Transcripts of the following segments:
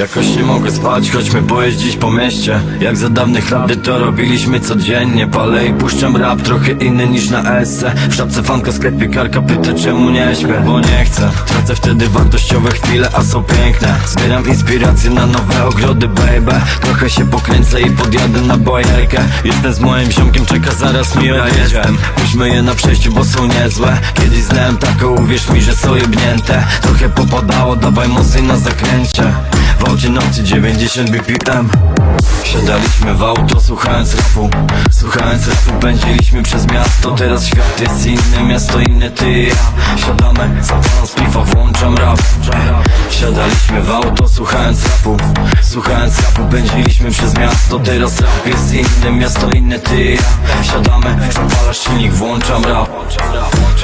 Jakoś nie mogę spać, chodźmy pojeździć po mieście. Jak za dawnych lat, gdy to robiliśmy codziennie Palę i puszczam rap, trochę inny niż na esce W szapce fanka, sklepie karka, pyta czemu nie śpię? Bo nie chcę, tracę wtedy wartościowe chwile, a są piękne. Zbieram inspiracje na nowe ogrody, baby. Trochę się pokręcę i podjadę na bajerkę Jestem z moim ziomkiem, czeka zaraz mi odjedzie. Puśćmy je na przejściu, bo są niezłe. Kiedyś znałem taką, uwierz mi, że są jebnięte. Trochę popadało, dawaj mocniej na zakręcie w aucie nocy 90 BPM Wsiadaliśmy w auto słuchając rapu Słuchając rapu pędziliśmy przez miasto. Teraz świat jest inny, miasto inne, ty ja. Wsiadamy, zapalam z piwa, włączam rap. Wsiadaliśmy w auto słuchając rapu Słuchając rapu pędziliśmy przez miasto. Teraz rap jest inny, miasto inne, ty ja. Wsiadamy, zapalasz silnik, włączam rap.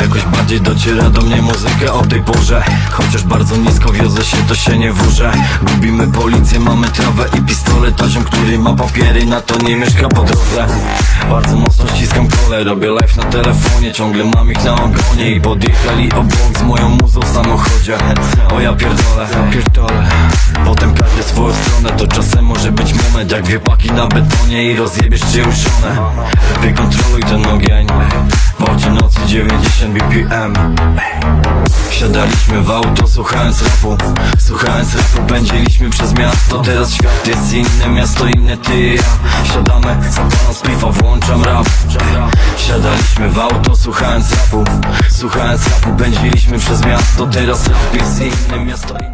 Jakoś bardziej dociera do mnie muzyka o tej porze. Chociaż bardzo nisko wiozę się, to się nie wórzę Lubimy policję, mamy trawę i pistolet A ziom, który ma papiery, na to nie mieszka po drodze. Bardzo mocno ściskam kole, robię live na telefonie. Ciągle mam ich na ogonie i podjechali obok z moją muzą w samochodzie. O ja pierdolę, pierdolę. Potem każdy swoją stronę, to czasem może być moment Jak dwie paki na betonie i rozjebiesz czyjąś żonę Lepiej kontroluj ten ogień W aucie nocy 90 BPM Wsiadaliśmy w auto słuchając rapu. Słuchając rapu pędziliśmy przez miasto. Teraz świat jest inny, miasto inne, ty i ja. Wsiadamy, zapalam z piwa, włączam rap. Wsiadaliśmy w auto słuchając rapu. Słuchając rapu pędziliśmy przez miasto. Teraz rap jest inny, miasto inne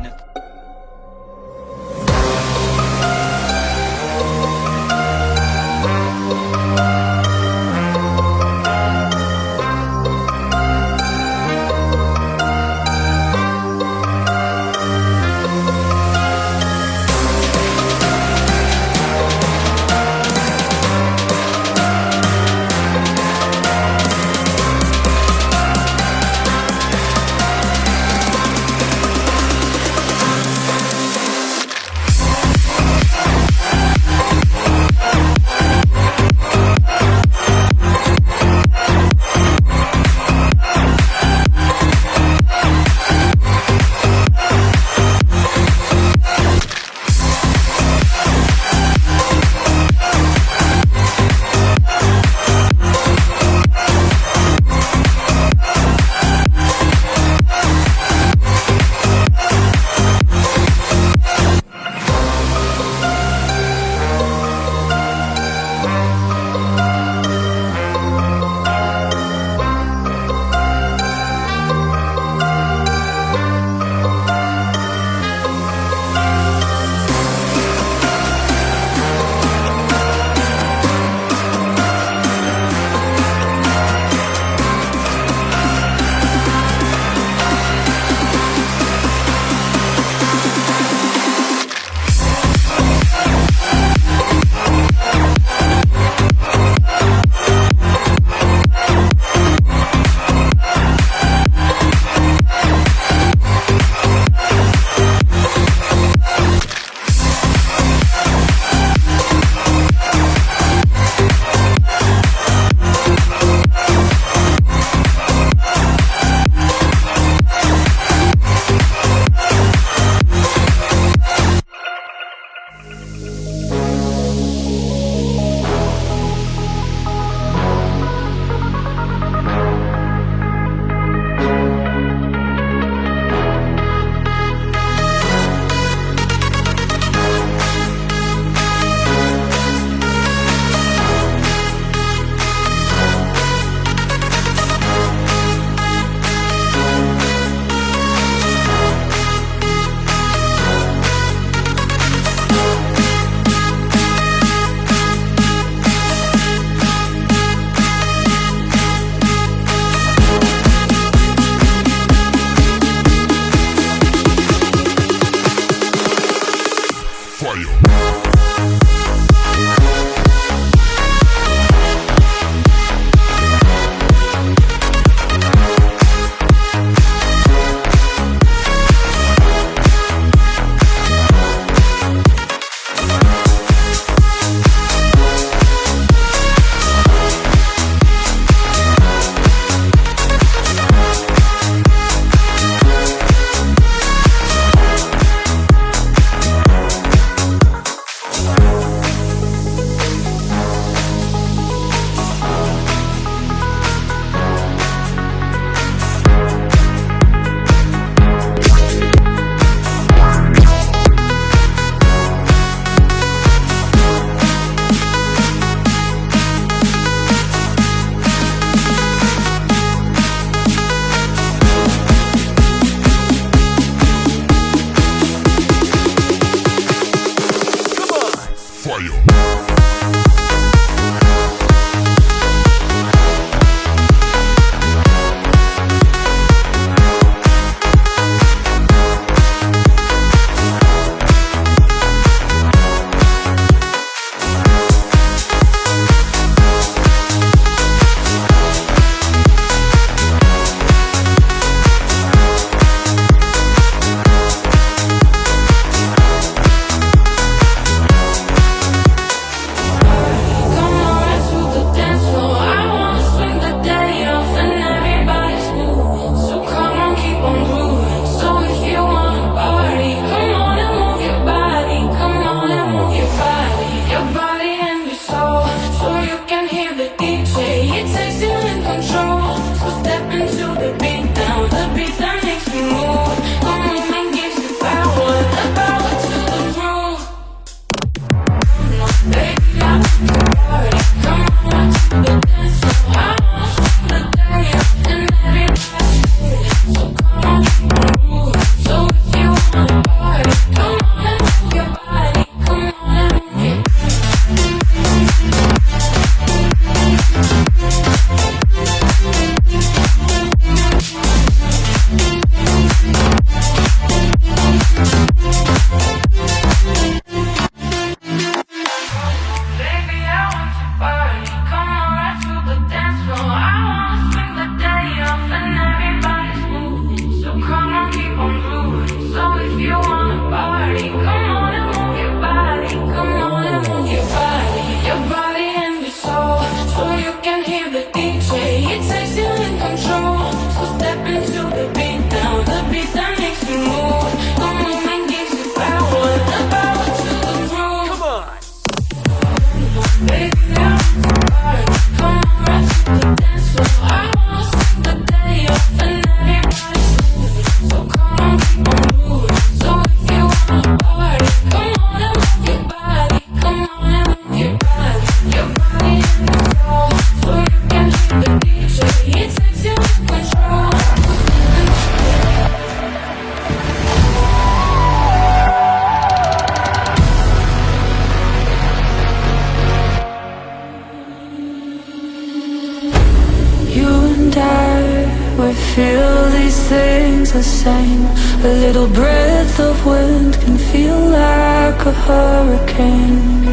the same. A little breath of wind can feel like a hurricane.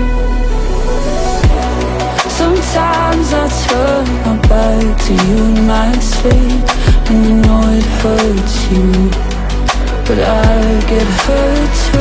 Sometimes I turn my back to you in my sleep, and you know it hurts you, but I get hurt too.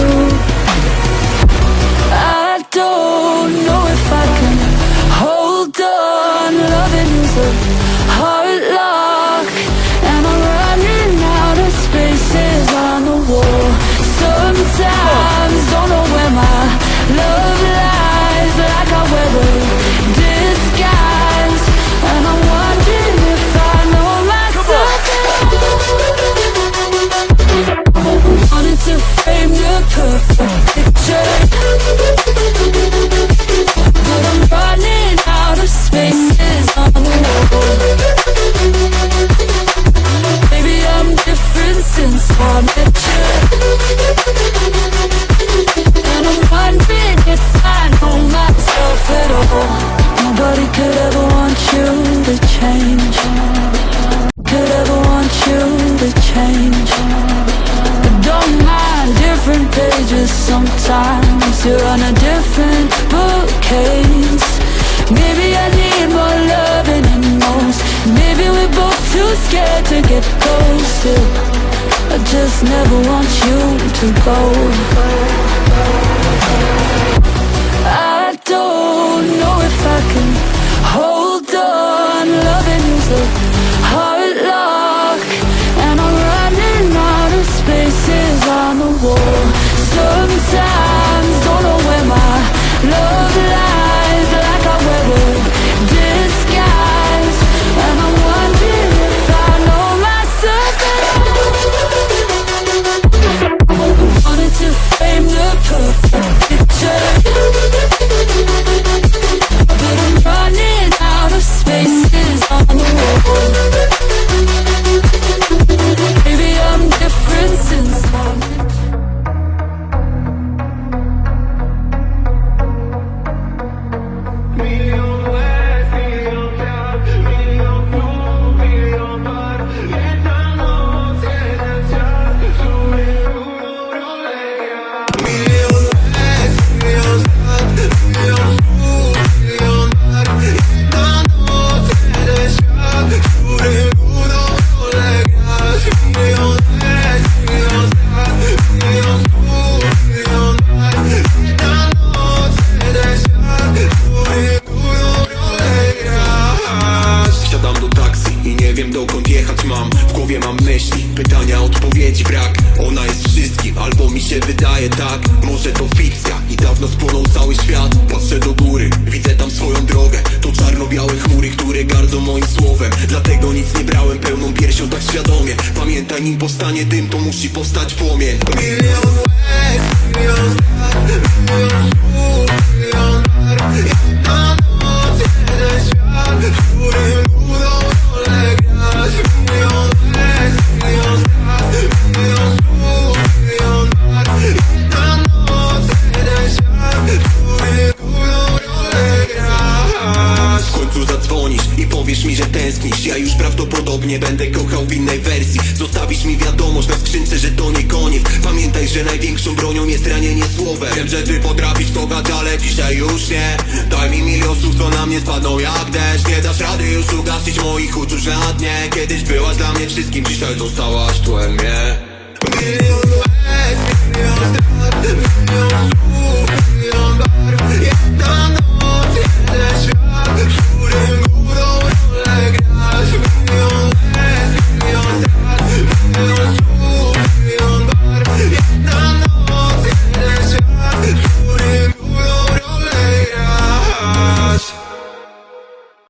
Sometimes You're on a different bookcase. Maybe I need more loving than most. Maybe we're both too scared to get ghosted I just never want you to go. I don't know if I can Pamiętaj, nim powstanie dym, to musi powstać płomień. Milion łez, milion lat, milion milion noc, jeden świat, którym Milion łez, milion milion milion którym W końcu zadzwonisz i powiesz mi, że tęsknisz. Ja już prawdopodobnie będę kochał w innej wersji. Zostawisz mi wiadomość na skrzynce, że to nie koniec. Pamiętaj, że największą bronią jest ranienie słowem. Wiem, że ty potrafisz kochać, ale dzisiaj już nie. Daj mi milion słów, co na mnie spadną jak deszcz. Nie dasz rady już ugasić moich uczuć na dnie. Kiedyś byłaś dla mnie wszystkim, dzisiaj zostałaś tłem mnie. Milion